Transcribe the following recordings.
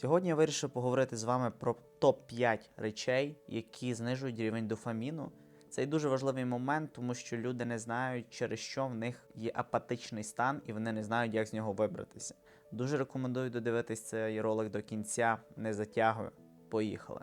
Сьогодні я вирішив поговорити з вами про топ-5 речей, які знижують рівень дофаміну. Це дуже важливий момент, тому що люди не знають, через що в них є апатичний стан, і вони не знають, як з нього вибратися. Дуже рекомендую додивитись цей ролик до кінця, не затягую. Поїхали.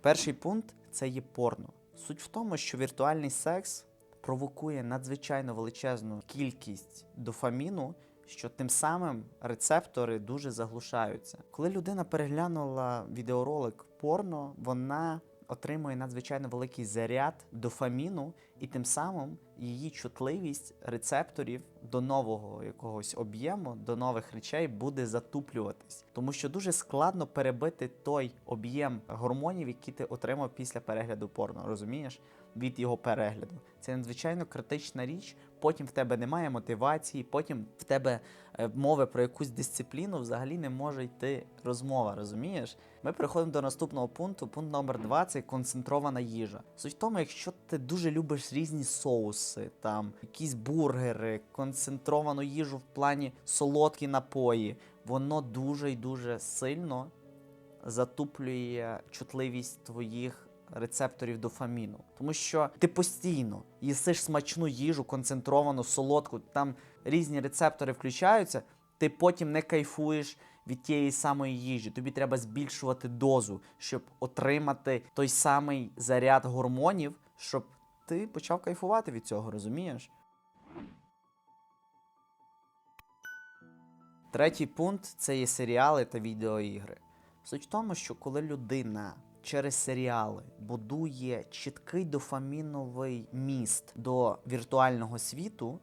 Перший пункт це є порно. Суть в тому, що віртуальний секс провокує надзвичайно величезну кількість дофаміну, що тим самим рецептори дуже заглушаються. Коли людина переглянула відеоролик порно, вона отримує надзвичайно великий заряд дофаміну, і тим самим її чутливість рецепторів до нового якогось об'єму, до нових речей буде затуплюватись, тому що дуже складно перебити той об'єм гормонів, які ти отримав після перегляду порно. Розумієш? Від його перегляду. Це надзвичайно критична річ. Потім в тебе немає мотивації, потім в тебе е, мови про якусь дисципліну взагалі не може йти розмова, розумієш? Ми переходимо до наступного пункту. Пункт номер два це концентрована їжа. Суть в тому, якщо ти дуже любиш різні соуси, там якісь бургери, концентровану їжу в плані солодкі напої, воно дуже і дуже сильно затуплює чутливість твоїх рецепторів дофаміну. Тому що ти постійно їсиш смачну їжу, концентровану, солодку, там різні рецептори включаються, ти потім не кайфуєш від тієї самої їжі. Тобі треба збільшувати дозу, щоб отримати той самий заряд гормонів, щоб ти почав кайфувати від цього, розумієш? Третій пункт це є серіали та відеоігри. Суть в тому, що коли людина через серіали будує чіткий дофаміновий міст до віртуального світу,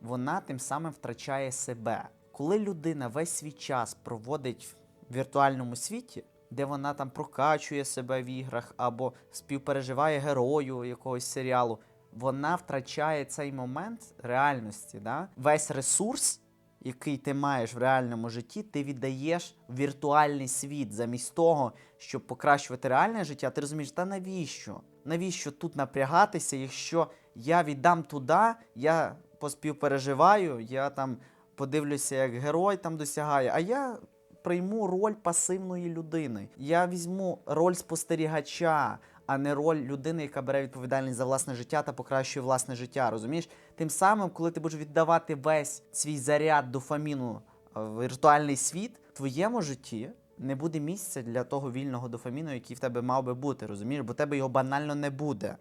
вона тим самим втрачає себе. Коли людина весь свій час проводить в віртуальному світі, де вона там прокачує себе в іграх або співпереживає герою якогось серіалу, вона втрачає цей момент реальності. Да? Весь ресурс, який ти маєш в реальному житті, ти віддаєш в віртуальний світ замість того, щоб покращувати реальне життя. Ти розумієш, та навіщо? Навіщо тут напрягатися, якщо я віддам туди, я поспівпереживаю, я там подивлюся, як герой там досягає, а я прийму роль пасивної людини. Я візьму роль спостерігача, а не роль людини, яка бере відповідальність за власне життя та покращує власне життя. Розумієш? Тим самим, коли ти будеш віддавати весь свій заряд дофаміну е, в віртуальний світ, в твоєму житті не буде місця для того вільного дофаміну, який в тебе мав би бути, розумієш? Бо тебе його банально не буде.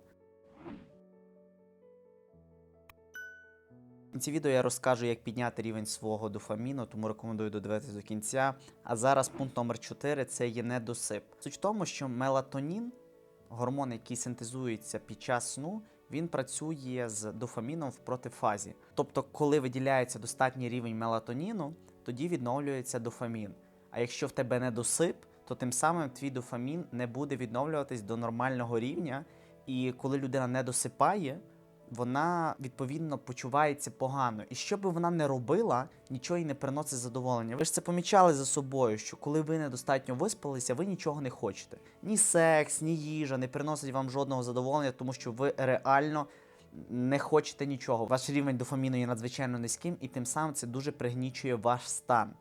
В кінці відео я розкажу, як підняти рівень свого дофаміну, тому рекомендую додивитися до кінця. А зараз пункт номер 4 це є недосип. Суть в тому, що мелатонін, гормон, який синтезується під час сну, він працює з дофаміном в протифазі. Тобто, коли виділяється достатній рівень мелатоніну, тоді відновлюється дофамін. А якщо в тебе недосип, то тим самим твій дофамін не буде відновлюватись до нормального рівня. І коли людина не досипає, вона відповідно почувається погано. І що би вона не робила, нічого їй не приносить задоволення. Ви ж це помічали за собою, що коли ви недостатньо виспалися, ви нічого не хочете. Ні секс, ні їжа не приносить вам жодного задоволення, тому що ви реально не хочете нічого. Ваш рівень дофаміну є надзвичайно низьким, і тим самим це дуже пригнічує ваш стан.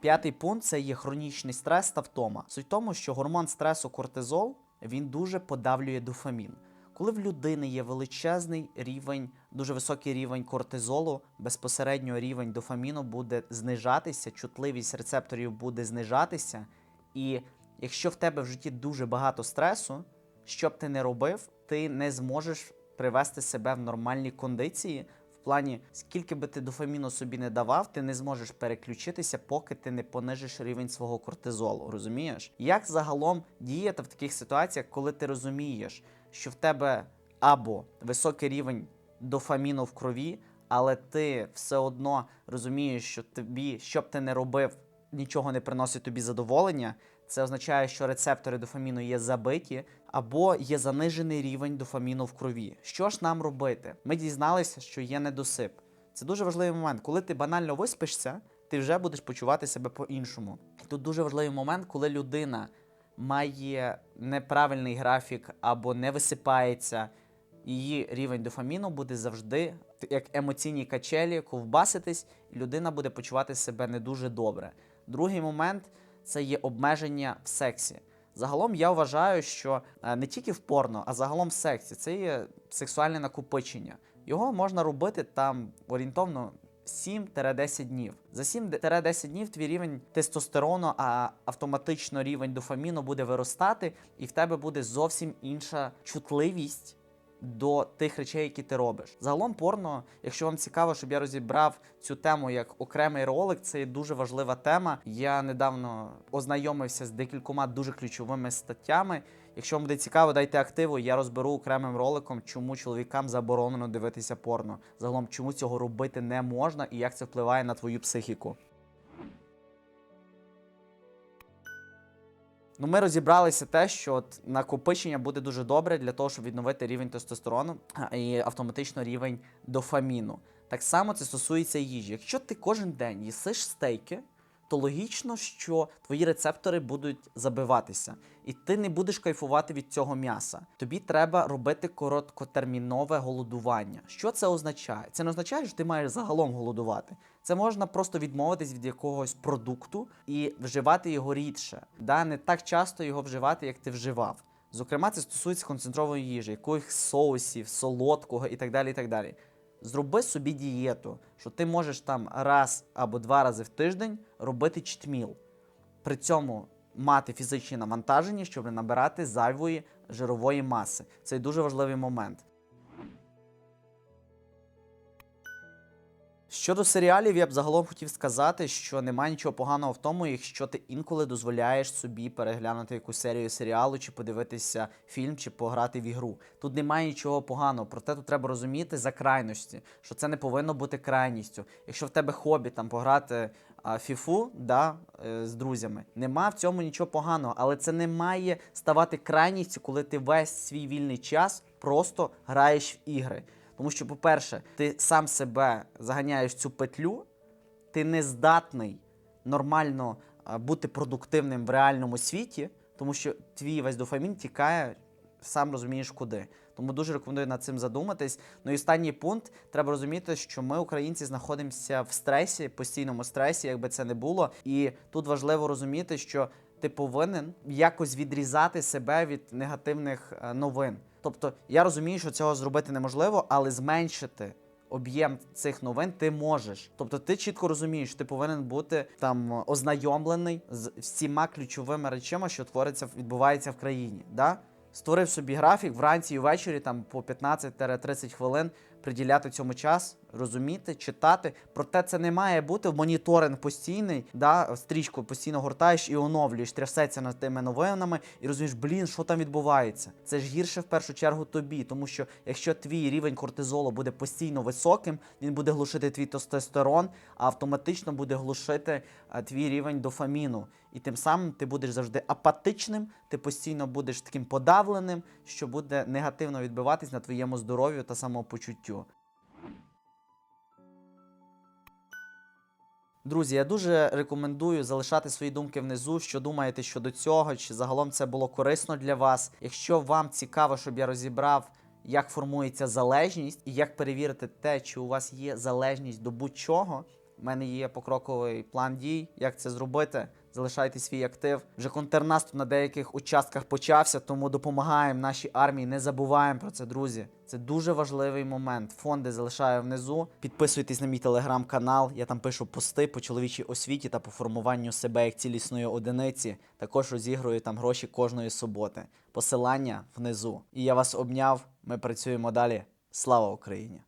П'ятий пункт це є хронічний стрес та втома. Суть в тому, що гормон стресу кортизол він дуже подавлює дофамін. Коли в людини є величезний рівень, дуже високий рівень кортизолу, безпосередньо рівень дофаміну буде знижатися, чутливість рецепторів буде знижатися. І якщо в тебе в житті дуже багато стресу, що б ти не робив, ти не зможеш привести себе в нормальні кондиції. Плані, скільки би ти дофаміну собі не давав, ти не зможеш переключитися, поки ти не понижиш рівень свого кортизолу. Розумієш? Як загалом діяти в таких ситуаціях, коли ти розумієш, що в тебе або високий рівень дофаміну в крові, але ти все одно розумієш, що тобі, що б ти не робив, нічого не приносить тобі задоволення. Це означає, що рецептори дофаміну є забиті або є занижений рівень дофаміну в крові. Що ж нам робити? Ми дізналися, що є недосип. Це дуже важливий момент. Коли ти банально виспишся, ти вже будеш почувати себе по-іншому. Тут дуже важливий момент, коли людина має неправильний графік або не висипається, її рівень дофаміну буде завжди як емоційні качелі, ковбаситись, і людина буде почувати себе не дуже добре. Другий момент це є обмеження в сексі. Загалом я вважаю, що е, не тільки в порно, а загалом в сексі це є сексуальне накопичення. Його можна робити там орієнтовно 7-10 днів. За 7-10 днів твій рівень тестостерону, а автоматично рівень дофаміну буде виростати, і в тебе буде зовсім інша чутливість до тих речей, які ти робиш. Загалом порно, якщо вам цікаво, щоб я розібрав цю тему як окремий ролик, це є дуже важлива тема. Я недавно ознайомився з декількома дуже ключовими статтями. Якщо вам буде цікаво, дайте активу. Я розберу окремим роликом, чому чоловікам заборонено дивитися порно. Загалом, чому цього робити не можна і як це впливає на твою психіку. Ну, ми розібралися те, що от накопичення буде дуже добре для того, щоб відновити рівень тестостерону і автоматично рівень дофаміну. Так само це стосується їжі. Якщо ти кожен день їсиш стейки, то логічно, що твої рецептори будуть забиватися, і ти не будеш кайфувати від цього м'яса. Тобі треба робити короткотермінове голодування. Що це означає? Це не означає, що ти маєш загалом голодувати. Це можна просто відмовитись від якогось продукту і вживати його рідше. Да? Не так часто його вживати, як ти вживав. Зокрема, це стосується концентрованої їжі, якихось соусів, солодкого і так далі. і так далі. Зроби собі дієту, що ти можеш там раз або два рази в тиждень робити читміл. При цьому мати фізичні навантаження, щоб не набирати зайвої жирової маси. Це дуже важливий момент. Щодо серіалів, я б загалом хотів сказати, що немає нічого поганого в тому, якщо ти інколи дозволяєш собі переглянути якусь серію серіалу, чи подивитися фільм, чи пограти в ігру. Тут немає нічого поганого, проте тут треба розуміти за крайності, що це не повинно бути крайністю. Якщо в тебе хобі там пограти а, фіфу да, е, з друзями, нема в цьому нічого поганого, але це не має ставати крайністю, коли ти весь свій вільний час просто граєш в ігри. Тому що, по-перше, ти сам себе заганяєш цю петлю, ти не здатний нормально бути продуктивним в реальному світі, тому що твій весь дофамін тікає, сам розумієш куди. Тому дуже рекомендую над цим задуматись. Ну і останній пункт треба розуміти, що ми, українці, знаходимося в стресі, постійному стресі, якби це не було. І тут важливо розуміти, що ти повинен якось відрізати себе від негативних е, новин. Тобто я розумію, що цього зробити неможливо, але зменшити об'єм цих новин ти можеш. Тобто ти чітко розумієш, ти повинен бути там ознайомлений з всіма ключовими речами, що твориться, відбувається в країні. Да? Створив собі графік вранці і ввечері там по 15-30 хвилин приділяти цьому час, розуміти, читати. Проте це не має бути моніторинг постійний, да, стрічку постійно гортаєш і оновлюєш, трясеться над тими новинами і розумієш, блін, що там відбувається. Це ж гірше в першу чергу тобі, тому що якщо твій рівень кортизолу буде постійно високим, він буде глушити твій тестостерон, а автоматично буде глушити а, твій рівень дофаміну. І тим самим ти будеш завжди апатичним, ти постійно будеш таким подавленим, що буде негативно відбиватись на твоєму здоров'ю та самопочуттю. Друзі, я дуже рекомендую залишати свої думки внизу, що думаєте щодо цього, чи загалом це було корисно для вас. Якщо вам цікаво, щоб я розібрав, як формується залежність і як перевірити те, чи у вас є залежність до будь-чого. У мене є покроковий план дій, як це зробити. Залишайте свій актив. Вже контрнаступ на деяких участках почався, тому допомагаємо нашій армії. Не забуваємо про це, друзі. Це дуже важливий момент. Фонди залишаю внизу. Підписуйтесь на мій телеграм-канал. Я там пишу пости по чоловічій освіті та по формуванню себе як цілісної одиниці. Також розігрую там гроші кожної суботи. Посилання внизу. І я вас обняв. Ми працюємо далі. Слава Україні!